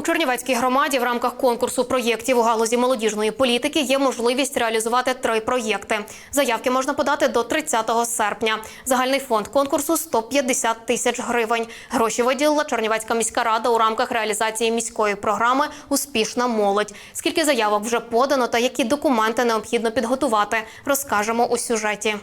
У Чернівецькій громаді в рамках конкурсу проєктів у галузі молодіжної політики є можливість реалізувати три проєкти. Заявки можна подати до 30 серпня. Загальний фонд конкурсу 150 тисяч гривень. Гроші виділила Чернівецька міська рада у рамках реалізації міської програми Успішна молодь. Скільки заявок вже подано та які документи необхідно підготувати, розкажемо у сюжеті.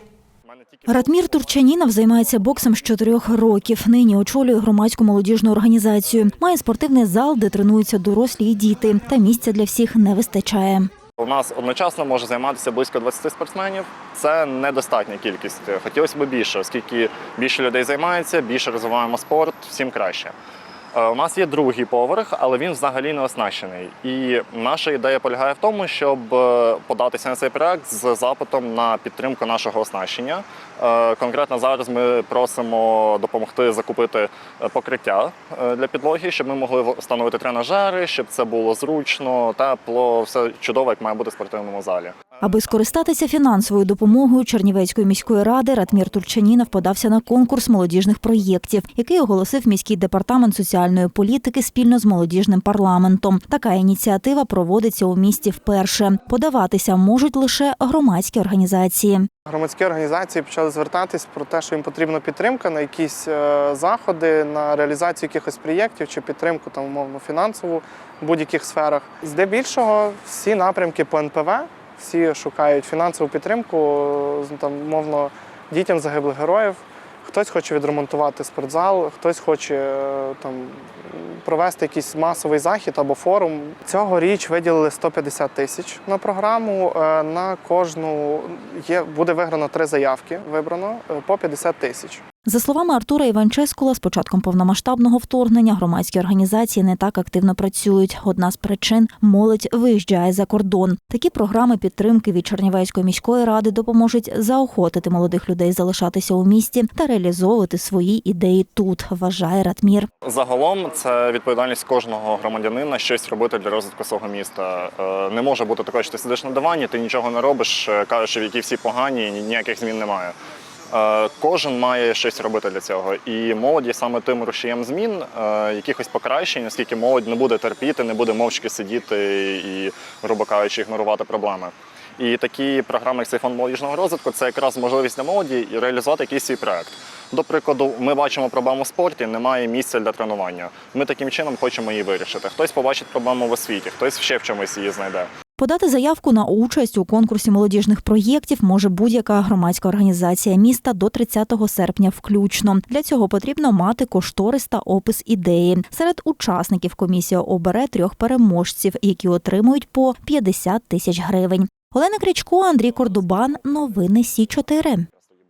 Ратмір Турчанінов займається боксом з чотирьох років. Нині очолює громадську молодіжну організацію. Має спортивний зал, де тренуються дорослі і діти. Та місця для всіх не вистачає. У нас одночасно може займатися близько 20 спортсменів. Це недостатня кількість. Хотілося б більше, оскільки більше людей займається, більше розвиваємо спорт, всім краще. Е, У нас є другий поверх, але він взагалі не оснащений. І наша ідея полягає в тому, щоб е, податися на цей проект з запитом на підтримку нашого оснащення. Е, Конкретно зараз ми просимо допомогти закупити покриття для підлоги, щоб ми могли встановити тренажери, щоб це було зручно, тепло, все чудово, як має бути в спортивному залі. Аби скористатися фінансовою допомогою Чернівецької міської ради, Ратмір Турчанінов подався на конкурс молодіжних проєктів, який оголосив міський департамент соціальної політики спільно з молодіжним парламентом. Така ініціатива проводиться у місті вперше. Подаватися можуть лише громадські організації. Громадські організації почали звертатись про те, що їм потрібна підтримка на якісь е, заходи, на реалізацію якихось проєктів чи підтримку там умовно фінансову в будь-яких сферах. Здебільшого всі напрямки по НПВ, всі шукають фінансову підтримку, там умовно дітям загиблих героїв. Хтось хоче відремонтувати спортзал, хтось хоче е, там провести якийсь масовий захід або форум. Цьогоріч виділили 150 тисяч на програму. Е, На кожну є буде виграно три заявки. Вибрано е, по 50 тисяч. За словами Артура Іванческула, з початком повномасштабного вторгнення громадські організації не так активно працюють. Одна з причин молодь виїжджає за кордон. Такі програми підтримки від Чернівецької міської ради допоможуть заохотити молодих людей залишатися у місті та реалізовувати свої ідеї тут. Вважає Ратмір. Загалом це відповідальність кожного громадянина щось робити для розвитку свого міста. Е, Не може бути такого, що ти сидиш на дивані, ти нічого не робиш, е, кажеш, які всі погані, ніяких змін немає. Е, Кожен має щось робити для цього. І молодь є саме тим рушієм змін, е, якихось покращень, оскільки молодь не буде терпіти, не буде мовчки сидіти і, грубо кажучи, ігнорувати проблеми. І такі програми, як цей фонд молодіжного розвитку, це якраз можливість для молоді реалізувати якийсь свій проект. До прикладу, ми бачимо проблему в спорті, немає місця для тренування. Ми таким чином хочемо її вирішити. Хтось побачить проблему в освіті, хтось ще в чомусь її знайде. Подати заявку на участь у конкурсі молодіжних проєктів може будь-яка громадська організація міста до 30 серпня включно. Для цього потрібно мати кошторис та опис ідеї. Серед учасників комісія обере трьох переможців, які отримують по 50 тисяч гривень. Олена Крічко, Андрій Кордубан. Новини Сі 4